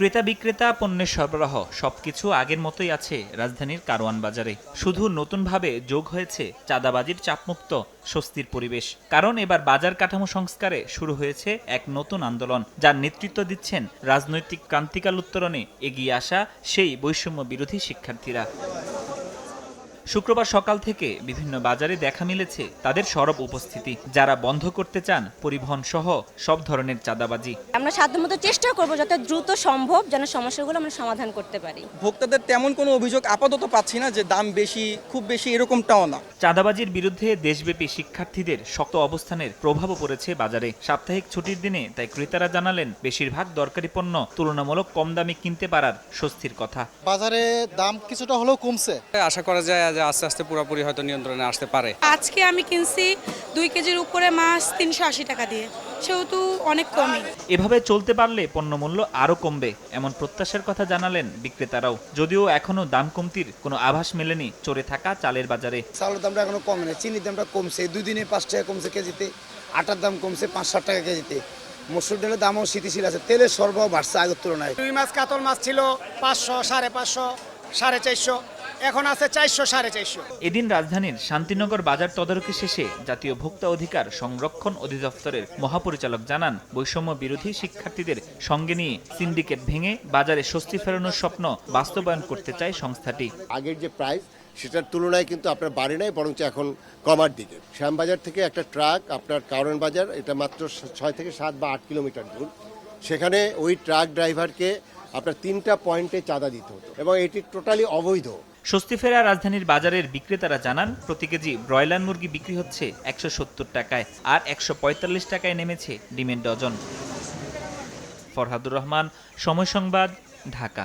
ক্রেতা বিক্রেতা পণ্যের সরবরাহ সবকিছু আগের মতোই আছে রাজধানীর কারওয়ান বাজারে। শুধু নতুনভাবে যোগ হয়েছে চাঁদাবাজির চাপমুক্ত স্বস্তির পরিবেশ। কারণ এবার বাজার কাঠামো সংস্কারে শুরু হয়েছে এক নতুন আন্দোলন, যার নেতৃত্ব দিচ্ছেন রাজনৈতিক ক্রান্তিকাল উত্তরণে এগিয়ে আসা সেই বৈষম্য বিরোধী শিক্ষার্থীরা। শুক্রবার সকাল থেকে বিভিন্ন বাজারে দেখা মিলেছে তাদের সরব উপস্থিতি। যারা বন্ধ করতে চান পরিবহন সহ সব ধরনের চাঁদাবাজি। আমরা সাধ্যমতো চেষ্টা করব যাতে দ্রুত সম্ভব যেন সমস্যাগুলো আমরা সমাধান করতে পারি। ভোক্তাদের তেমন কোনো অভিযোগ আপাতত পাচ্ছি না যে দাম বেশি খুব বেশি এরকমটাও না। চাঁদাবাজির বিরুদ্ধে দেশব্যাপী শিক্ষার্থীদের শক্ত অবস্থানের প্রভাবও পড়েছে বাজারে। সাপ্তাহিক ছুটির দিনে তাই ক্রেতারা জানালেন বেশিরভাগ দরকারি পণ্য তুলনামূলক কম দামে কিনতে পারার স্বস্তির কথা। বাজারে দাম কিছুটা হলেও কমছে। আশা করা যায় যে আস্তে আস্তে পুরোপুরি হয়তো নিয়ন্ত্রণে আসতে পারে। আজকে আমি কিনছি দুই কেজির উপরে মাছ তিনশো আশি টাকা দিয়ে। সেহেতু অনেক কমই। এভাবে চলতে পারলে পণ্যমূল্য আরও কমবে এমন প্রত্যাশার কথা জানালেন বিক্রেতারাও। যদিও এখনও দাম কমতির কোনো আভাস মেলেনি চড়ে থাকা চালের বাজারে। চালের দামটা এখনও কমে না চিনির দামটা কমছে। দুই দিনে পাঁচ টাকা কমছে কেজিতে আটার দাম কমছে পাঁচ ষাট টাকা কেজিতে। মসুর ডালের দামও স্থিতিশীল আছে তেলের সরবরাহ বাড়ছে আগের তুলনায়। রুই মাছ কাতল মাছ ছিল পাঁচশো সাড়ে পাঁচশো সাড়ে চারশো। এখন আছে চারশো সাড়ে চারশো। এদিন রাজধানীর শান্তিনগর বাজার তদারকি শেষে জাতীয় ভোক্তা অধিকার সংরক্ষণ অধিদপ্তরের মহাপরিচালক জানান বৈষম্য বিরোধী শিক্ষার্থীদের সঙ্গে নিয়ে সিন্ডিকেট ভেঙে বাজারে স্বস্তি ফেরানোর স্বপ্ন বাস্তবায়ন করতে চায় সংস্থাটি। আগের যে প্রাইস সেটার তুলনায় কিন্তু আপনার বাড়ে নাই বরঞ্চ এখন কমার দিকে। শ্যামবাজার থেকে একটা ট্রাক আপনার কারণ বাজার এটা মাত্র ছয় থেকে সাত বা আট কিলোমিটার দূর। সেখানে ওই ট্রাক ড্রাইভারকে আপনার তিনটা পয়েন্টে চাঁদা দিতে হতো এবং এটি টোটালি অবৈধ। স্বস্তি ফেরা রাজধানীর বাজারের বিক্রেতারা জানান, প্রতি কেজি ব্রয়লার মুরগি বিক্রি হচ্ছে একশো সত্তর টাকায় আর একশো পঁয়তাল্লিশ টাকায় নেমেছে ডিমের ডজন। ফরহাদুর রহমান, সময় সংবাদ, ঢাকা।